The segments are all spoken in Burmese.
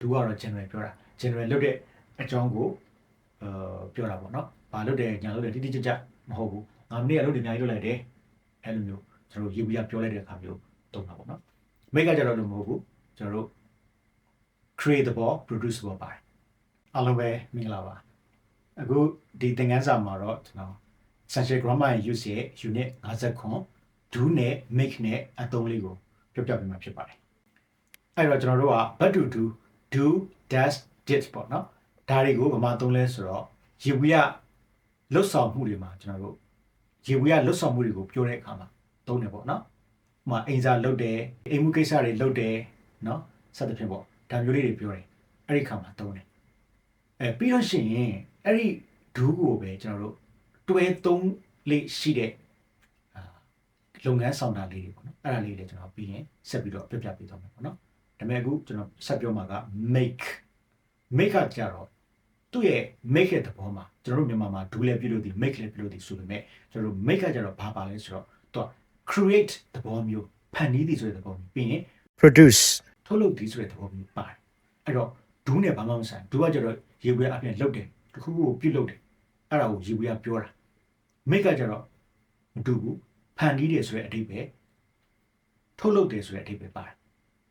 do ကတော့ general ပြောတာ general လုပ်တဲ့အကြောင်းကိုအဲပြောတာပေါ့နော်ဘာလုပ်တယ်ညာလုပ်တယ်တိတိကျကျမဟုတ်ဘူးငါမနေ့ကလုပ်တယ်အများကြီးလုပ်လိုက်တယ်အဲ့လိုမျိုးကျွန်တော်တို့ရေးပြီးပြောလိုက်တဲ့အခါမျိုးတုံးတာပေါ့နော် make ကကြတော့လို့မဟုတ်ဘူးကျွန်တော်တို့ create the ball produce the ball ပါအားလုံးပဲမင်္ဂလာပါအခုဒီသင်ခန်းစာမှာတော့ကျွန်တော် essential grammar and use ရဲ့ unit 59 do နဲ့ make နဲ့အသုံးလေးကိုပြောပြပေးမှာဖြစ်ပါတယ်အဲ့တော့ကျွန်တော်တို့က but to do do does did ပေါ့နော်ဒါတွေကိုဗမာသုံးလဲဆိုတော့ရေဝီရလွတ်ဆောင်မှုတွေမှာကျွန်တော်တို့ရေဝီရလွတ်ဆောင်မှုတွေကိုပြောတဲ့အခါမှာသုံးတယ်ပေါ့နော်ဥပမာအိမ်စာလုပ်တယ်အိမ်မှုကိစ္စတွေလုပ်တယ်နော်စသဖြင့်ပေါ့ဒါမျိုးလေးတွေပြောတယ်အဲ့ဒီခါမှာသုံးတယ်အဲပြီးတော့ရှိရင်အဲ့ဒီ do ကိုပဲကျွန်တော်တို့တွဲသုံးလေးရှိတဲ့အာလုပ်ငန်းဆောင်တာလေးတွေပေါ့နော်အဲ့ဒါလေးတွေကျွန်တော်ပြီးရင်ဆက်ပြီးတော့ပြပြပေးသွားမယ်ပေါ့နော် ဒါပေမဲ့အခုကျွန်တော်ဆက်ပြောမှာက make make ကကြတော့သူ့ရဲ့ make ရဲ့သဘောမှာကျွန်တော်တို့မြန်မာမှာဒူးလည်းပြုလို့ဒီ make လည်းပြုလို့ဒီဆိုပေမဲ့ကျွန်တော်တို့ make ကကြတော့ဘာပါလဲဆိုတော့သူက create သဘောမျိုးဖန်တီးသည်ဆိုတဲ့သဘောမျိုးပြီးရင် produce ထုတ်လုပ်သည်ဆိုတဲ့သဘောမျိုးပါတယ်အဲ့တော့ဒူးနဲ့ဘာမှမဆိုင်ဒူးကကြတော့ရေခွေအပြင်လှုပ်တယ်တခုခုကိုပြုတ်လှုပ်တယ်အဲ့ဒါကိုရေခွေကပြောတာ make ကကြတော့မတူဘူးဖန်တီးတယ်ဆိုတဲ့အဓိပ္ပာယ်ထုတ်လုပ်တယ်ဆိုတဲ့အဓိပ္ပာယ်ပါတယ်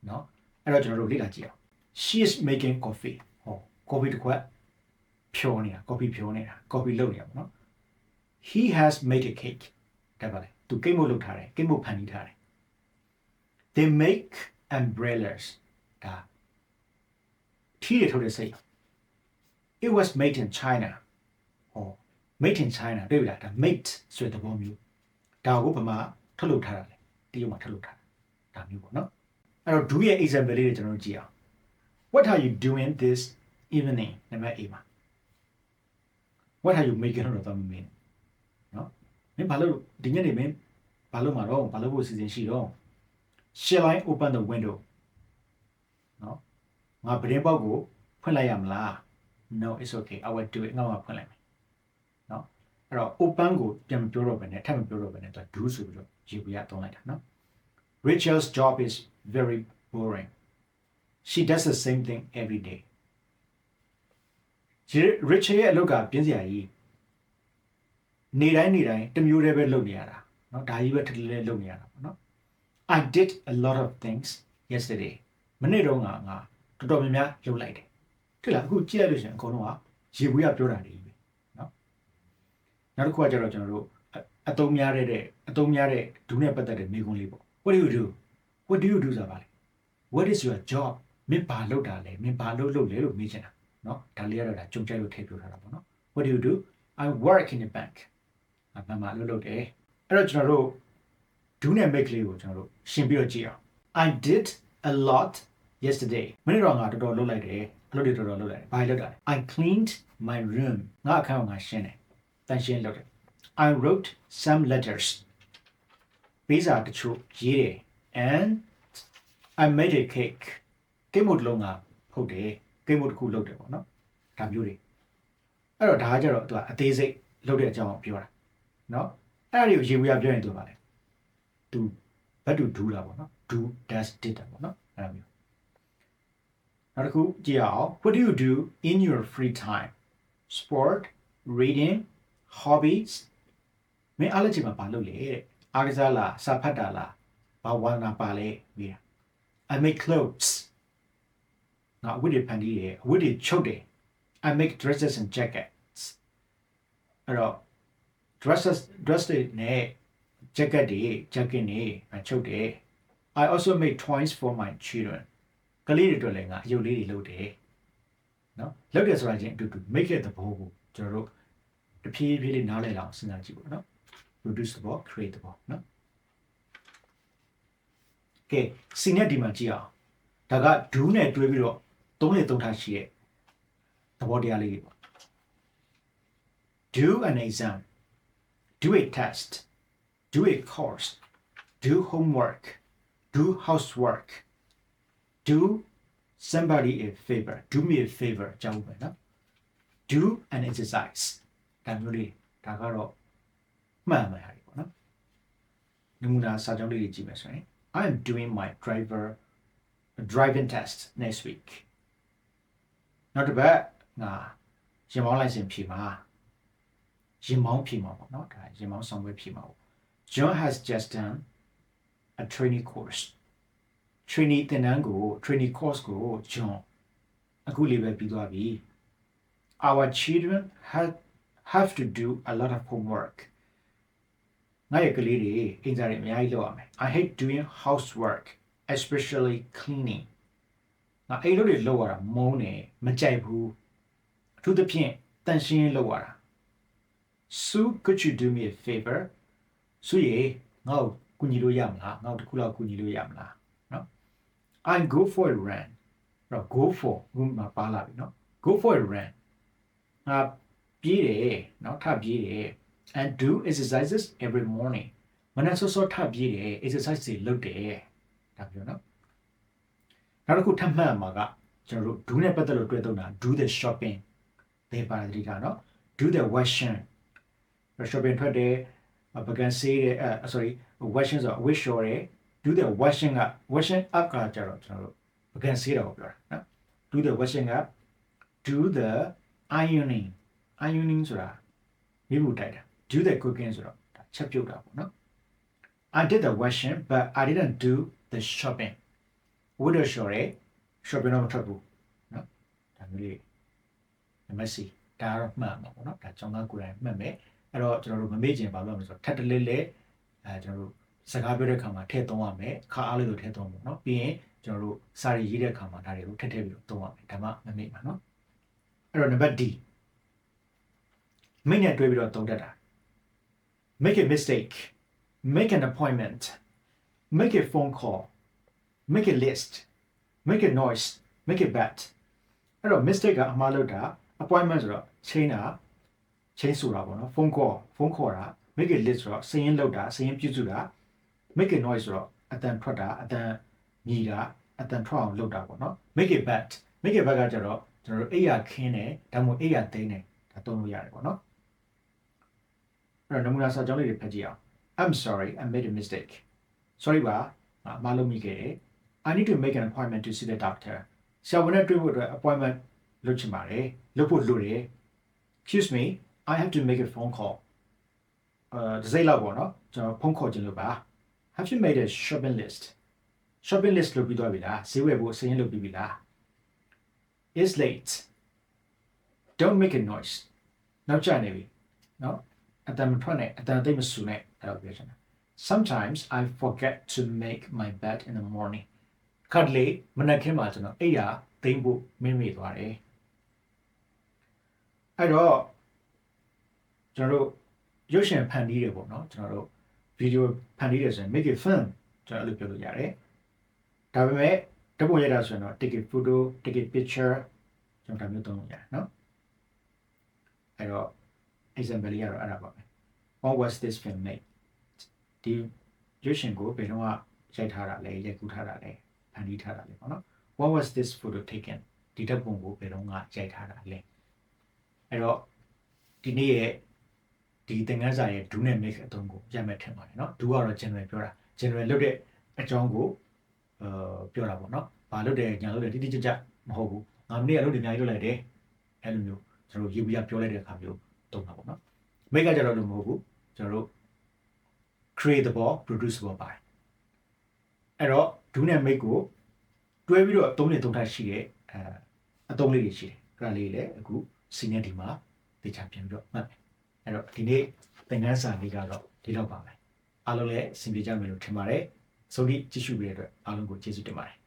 နော် အဲ့တော့ကျွန်တော်တို့လေ့လာကြည့်အောင် she is making coffee ဟော coffee တစ်ခွက်ဖြောနေတာ coffee ဖြောနေတာ coffee လုပ်နေတာပေါ့နော် he has made a cake ဒါပါလေသူကိတ်မို့လုပ်ထားတယ်ကိတ်မို့ဖန်တီးထားတယ် they make umbrellas ဒါထီးတွေထုတ်တဲ့စိတ် it was made in china ဟော made in china တွေ့ပြီလားဒါ made ဆိုတဲ့သဘောမျိုးဒါကိုဗမာထုတ်လုပ်ထားတာလေတရုတ်မှာထုတ်လုပ်ထားတာဒါမျိုးပေါ့နော် အဲ့တော့ do ရဲ့ example လေးတွေကျွန်တော်တို့ကြည့်အောင် what are you doing this evening နံပါတ် A မှာ what are you making လို့တော့မမင်းနော်မင်းဘာလို့ဒီညနေမင်းဘာလို့မှာတော့ဘာလို့ဖို့အစီအစဉ်ရှိတော့ shall I open the window နော်ငါပရင်ပေါက်ကိုဖွင့်လိုက်ရမလား no it's okay i will do it ငါမှဖွင့်လိုက်မယ်နော်အဲ့တော့ open ကိုပြန်မပြောတော့ဘဲနဲ့ထပ်မပြောတော့ဘဲနဲ့သူက do ဆိုပြီးတော့ရေပြရသုံးလိုက်တာနော် Rachel's job is very boring she does the same thing every day Rachel ရဲ့အလုပ်ကပြင်းစရာကြီးနေတိုင်းနေတိုင်းတစ်မျိုးတည်းပဲလုပ်နေရတာเนาะဒါကြီးပဲထထလေးလုပ်နေရတာပေါ့เนาะ I did a lot of things yesterday မနေ့တော့ငါငါတော်တော်များများလုပ်လိုက်တယ်တွေ့လားအခုကြည့်ရလို့ရှိရင်အကုန်လုံးကရေဘူးရပြောတာတွေပဲเนาะနောက်တစ်ခုကကျတော့ကျွန်တော်တို့အတုံးများတဲ့အတုံးများတဲ့ဒူးနဲ့ပတ်သက်တဲ့မိကုံးလေးပေါ့ What do you do What do you do ဆိုတာပါလေ What is your job မင်းဘာလုပ်တာလဲမင်းဘာလုပ်လုပ်လဲလို့မေးချင်တာเนาะဒါလေးကတော့ဒါကြုံကြိုက်လို့ထည့်ပြောထားတာပေါ့เนาะ What do you do I work in a bank အမှန်မှလုပ်လုပ်တယ်အဲ့တော့ကျွန်တော်တို့ do နဲ့ make လေးကိုကျွန်တော်တို့ရှင်းပြီးတော့ကြည့်အောင် I did a lot yesterday မနေ့တော့ငါတော်တော်လုပ်လိုက်တယ်အလုပ်တွေတော်တော်လုပ်လိုက်တယ်ဘာလုပ်တာလဲ I cleaned my room ငါအခန်းကိုငါရှင်းတယ်တန်ရှင်းလုပ်တယ် I wrote some letters ပေးစာတချို့ရေးတယ် and I made a cake ကိမို့တစ်လုံးကဖုတ်တယ်ကိမို့တစ်ခုလုပ်တယ်ပေါ့နော်ဒါမျိုးတွေအဲ့တော့ဒါကကြတော့သူကအသေးစိတ်လုပ်တဲ့အကြောင်းကိုပြောတာနော်အဲ့ဒါတွေကိုရေဝေးပြောရင်သူပါလေသူဘတ်တူဒူးတာပေါ့နော် do does did တာပေါ့နော်အဲ့ဒါမျိုးနောက်တစ်ခုကြည့်အောင် what do you do in your free time sport reading hobbies မင်းအားလုံးချိန်မှာဘာလုပ်လဲတဲ့အားကစားလားစာဖတ်တာလား ဘာဝါနာပါလဲမေးတာ I make clothes ငါအဝတ်တွေဖန်တီးတယ်အဝတ်တွေချုပ်တယ် I make dresses and jackets အဲ့တော့ dresses dress တွေနဲ့ jacket တွေ jacket တွေအချုပ်တယ် I also make toys for my children ကလေးတွေအတွက်လည်းငါအယုတ်လေးတွေလုပ်တယ်နော်လုပ်တယ်ဆိုတာချင်းအတူတူ make it သဘောကိုကျွန်တော်တို့တဖြည်းဖြည်းလေးနားလည်အောင်စဉ်းစားကြည့်ပါနော် produce သဘော create သဘောနော် ကဲစီနဲ့ဒီမှာကြည့်အောင်ဒါက do နဲ့တွဲပြီးတော့သုံးလေသုံးထားရှိရဲ့သဘောတရားလေးတွေပေါ့ do an exam do a test do a course do homework do housework do somebody a favor do me a favor ကြောင်းပဲနော် do an exercise ဒါမျိုးလေးဒါကတော့မှန်မှန်ဟာဒီပေါ့နော်နမူနာစာကြောင်းလေးတွေကြည့်မယ်ဆိုရင် I am doing my driver driving test next week နောက်တစ်ပတ်ငါရင်မောင်းလိုက်စင်ဖြေမှာရင်မောင်းဖြေမှာပေါ့နော်ဒါရင်မောင်းဆောင်ပွဲဖြေမှာပေါ့ John has just done a training course training သင်တန်းကို training course ကို John အခုလေးပဲပြီးသွားပြီ our children have have to do a lot of homework ငါရဲ့ကလေးတွေအင်ဂျာတွေအများကြီးလုပ်ရမယ် I hate doing housework especially cleaning ငါအိမ်လုပ်တွေလုပ်ရတာမုန်းတယ်မကြိုက်ဘူးအထူးသဖြင့်တန်ရှင်းရေးလုပ်ရတာ Sue could you do me a favor ဆူရေငါ့ကိုကူညီလို့ရမလားငါ့ကိုတစ်ခုလောက်ကူညီလို့ရမလားเนาะ I go for a run တော့ go for ဘုမပါလာပြီเนาะ go for a run ငါပြေးတယ်เนาะထပြေးတယ် and do exercises every morning မနက်စောစောထပ်ပြေးတယ် exercise တွေလုပ်တယ်ဒါပြောနော်နောက်တစ်ခုထပ်မှတ်မှာကကျွန်တော်တို့ do နဲ့ပတ်သက်လို့တွေ့သုံးတာ do the shopping ဘယ်ပါတိကနော် do the washing shopping ထွက်တယ်ပကံဆေးတယ်အဲ sorry washing ဆိုတာ wish ရောတယ် do the washing က washing up ကကြတော့ကျွန်တော်တို့ပကံဆေးတာကိုပြောတာနော် do the washing up do the ironing ironing ဆိုတာမိဖို့တိုက်တာ do the cooking ဆိုတော့ဒါချက်ပြုတ်တာပေါ့နော် I did the washing but I didn't do the shopping ဝတ်တော့လျှော်တယ် shopping တော့မထွက်ဘူးနော်ဒါမျိုးလေးနံပါတ် C ဒါကတော့မှတ်မှာပေါ့နော်ဒါကျောင်းသားကိုယ်တိုင်မှတ်မယ်အဲ့တော့ကျွန်တော်တို့မမေ့ချင်ဘာလို့လဲဆိုတော့ထပ်တလဲလဲအဲကျွန်တော်တို့စကားပြောတဲ့အခါမှာထည့်သုံးရမယ်ခါအားလေးလိုထည့်သုံးဖို့နော်ပြီးရင်ကျွန်တော်တို့စာရီရေးတဲ့အခါမှာဒါတွေကိုထည့်ထည့်ပြီးတော့သုံးရမယ်ဒါမှမမေ့မှာနော်အဲ့တော့နံပါတ် D မိတ်နဲ့တွဲပြီးတော့သုံးတတ်တာ make a mistake make an appointment make a phone call make a list make a noise make a bet အဲ့တော့ mistake ကအမှားလုပ်တာ appointment ဆိုတော့ချိန်တာချိန်ဆိုတာပေါ့နော် phone call phone call တာ make a list ဆိုတော့စာရင်းလုပ်တာစာရင်းပြုစုတာ make a noise ဆိုတော့အတန်ထွက်တာအတန်မြည်တာအတန်ထွက်အောင်လုပ်တာပေါ့နော် make a bet make a bet ကကြတော့ကျွန်တော်တို့အိယာခင်းတယ်ဒါမှမဟုတ်အိယာသိမ်းတယ်ဒါသုံးလို့ရတယ်ပေါ့နော် အဲ့တော့နမူနာစာကြောင်းလေးတွေဖတ်ကြည့်အောင် I'm sorry I made a mistake sorry ပါငါအမှားလုပ်မိခဲ့တယ် I need to make an appointment to see the doctor ဆရာဝန်နဲ့တွေ့ဖို့အတွက် appointment လုပ်ချင်ပါတယ်လုပ်ဖို့လိုတယ် excuse me I have to make a phone call အဲတစ်စိတ်လောက်ပေါ့နော်ကျွန်တော်ဖုန်းခေါ်ခြင်းလို့ပါ have you made a shopping list shopping list လုပ်ပြီးသွားပြီလားဈေးဝယ်ဖို့စာရင်းလုပ်ပြီးပြီလား is late don't make a noise နောက်ကျနေပြီနော် အတန်မထွက်နဲ့အတန်သိပ်မဆူနဲ့အဲ့လိုပြောချင်တာ sometimes i forget to make my bed in the morning ခတ်လေမနက်ခင်းမှာကျွန်တော်အိပ်ရာသိမ့်ဖို့မင်းမိသွားတယ်အဲ့တော့ကျွန်တော်တို့ရုပ်ရှင်ဖန်တီးတယ်ပေါ့နော်ကျွန်တော်တို့ဗီဒီယိုဖန်တီးတယ်ဆိုရင် make a film ကျွန်တော်အဲ့လိုပြောလို့ရတယ်ဒါပေမဲ့ဓာတ်ပုံရိုက်တာဆိုရင်တော့ take a photo take a picture ကျွန်တော်ဒါမျိုးသုံးလို့ရတယ်နော်အဲ့တော့ example လေးကတော့အဲ့ဒါပါပဲ what was this film made ဒီရွေးရှင်ကိုဘယ်တော့ရိုက်ထားတာလဲရိုက်ကူးထားတာလဲဖန်တီးထားတာလဲပေါ့နော် what was this photo taken ဒီဓာတ်ပုံကိုဘယ်တော့ရိုက်ထားတာလဲအဲ့တော့ဒီနေ့ရဲ့ဒီသင်ခန်းစာရဲ့ do နဲ့ make အသုံးကိုရမယ်ထင်ပါတယ်နော် do ကတော့ general ပြောတာ general လုပ်တဲ့အကြောင်းကိုအာပြောတာပေါ့နော်ဘာလုပ်တယ်ညာလုပ်တယ်တိတိကျကျမဟုတ်ဘူးငါမနေ့ကလုပ်တယ်အများကြီးလုပ်လိုက်တယ်အဲ့လိုမျိုးကျွန်တော်ရေဘူးရပြောလိုက်တဲ့အခါမျိုး တုံးတာပေါ့နော်မိတ်ကကြတော့လည်းမဟုတ်ဘူးကျွန်တော်တို့ create သဘော produce သဘောပါတယ်အဲ့တော့ do နဲ့ make ကိုတွဲပြီးတော့အသုံးနဲ့သုံးထားရှိရဲ့အဲအသုံးလေးတွေရှိတယ်အဲ့ဒါလေးလည်းအခုစီနဲ့ဒီမှာတေချာပြန်ပြီးတော့မှတ်တယ်အဲ့တော့ဒီနေ့သင်ခန်းစာလေးကတော့ဒီတော့ပါပဲအားလုံးလည်းအဆင်ပြေကြမယ်လို့ထင်ပါတယ်ဆုံးဖြတ်ကြည့်ရှုပြီးတဲ့အတွက်အားလုံးကိုကျေးဇူးတင်ပါတယ်